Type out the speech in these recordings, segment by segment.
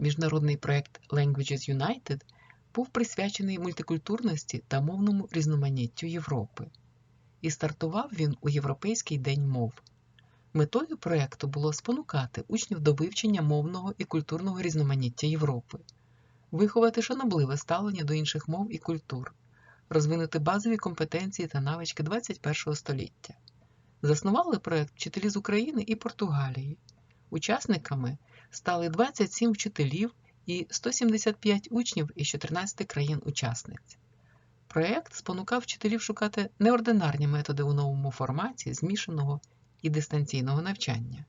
Міжнародний проєкт Languages United був присвячений мультикультурності та мовному різноманіттю Європи, і стартував він у Європейський день мов. Метою проєкту було спонукати учнів до вивчення мовного і культурного різноманіття Європи, виховати шанобливе ставлення до інших мов і культур, розвинути базові компетенції та навички 21 століття. Заснували проєкт вчителі з України і Португалії. Учасниками стали 27 вчителів і 175 учнів із 14 країн-учасниць. Проєкт спонукав вчителів шукати неординарні методи у новому форматі змішаного і дистанційного навчання.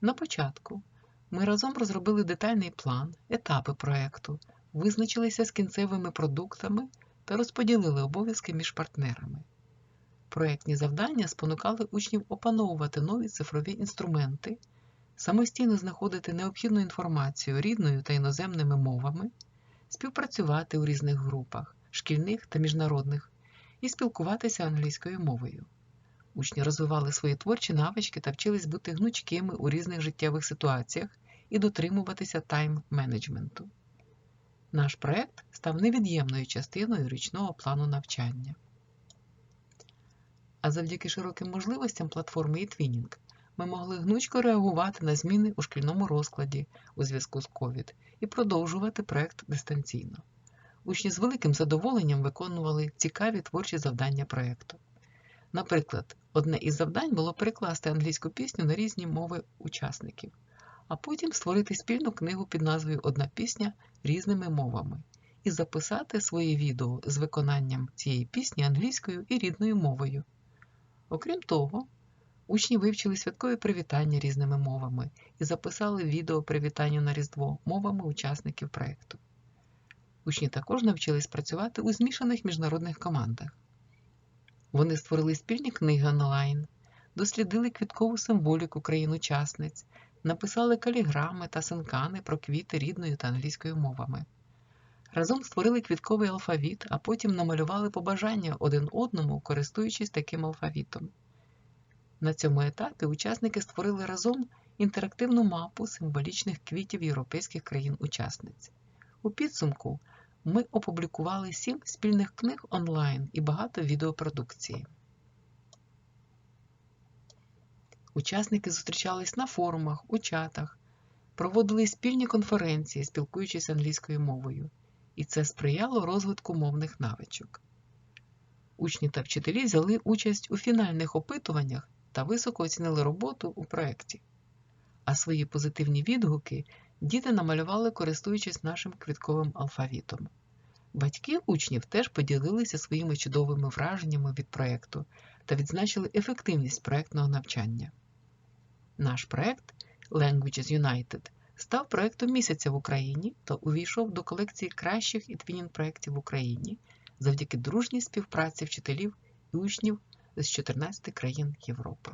На початку ми разом розробили детальний план, етапи проєкту, визначилися з кінцевими продуктами та розподілили обов'язки між партнерами. Проєктні завдання спонукали учнів опановувати нові цифрові інструменти, самостійно знаходити необхідну інформацію рідною та іноземними мовами, співпрацювати у різних групах, шкільних та міжнародних, і спілкуватися англійською мовою. Учні розвивали свої творчі навички та вчились бути гнучкими у різних життєвих ситуаціях і дотримуватися тайм-менеджменту. Наш проєкт став невід'ємною частиною річного плану навчання. А завдяки широким можливостям платформи eTwinning ми могли гнучко реагувати на зміни у шкільному розкладі у зв'язку з COVID і продовжувати проєкт дистанційно. Учні з великим задоволенням виконували цікаві творчі завдання проєкту. Наприклад, одне із завдань було перекласти англійську пісню на різні мови учасників, а потім створити спільну книгу під назвою Одна пісня різними мовами і записати своє відео з виконанням цієї пісні англійською і рідною мовою. Окрім того, учні вивчили святкові привітання різними мовами і записали відео привітання на Різдво мовами учасників проєкту. Учні також навчились працювати у змішаних міжнародних командах. Вони створили спільні книги онлайн, дослідили квіткову символіку країн-учасниць, написали каліграми та синкани про квіти рідною та англійською мовами. Разом створили квітковий алфавіт, а потім намалювали побажання один одному, користуючись таким алфавітом. На цьому етапі учасники створили разом інтерактивну мапу символічних квітів європейських країн-учасниць. У підсумку ми опублікували сім спільних книг онлайн і багато відеопродукції. Учасники зустрічались на форумах, у чатах, проводили спільні конференції, спілкуючись англійською мовою, і це сприяло розвитку мовних навичок. Учні та вчителі взяли участь у фінальних опитуваннях та високо оцінили роботу у проєкті. А свої позитивні відгуки діти намалювали, користуючись нашим квітковим алфавітом. Батьки учнів теж поділилися своїми чудовими враженнями від проєкту та відзначили ефективність проєктного навчання. Наш проєкт Languages United став проєктом місяця в Україні та увійшов до колекції кращих і проєктів в Україні завдяки дружній співпраці вчителів і учнів з 14 країн Європи.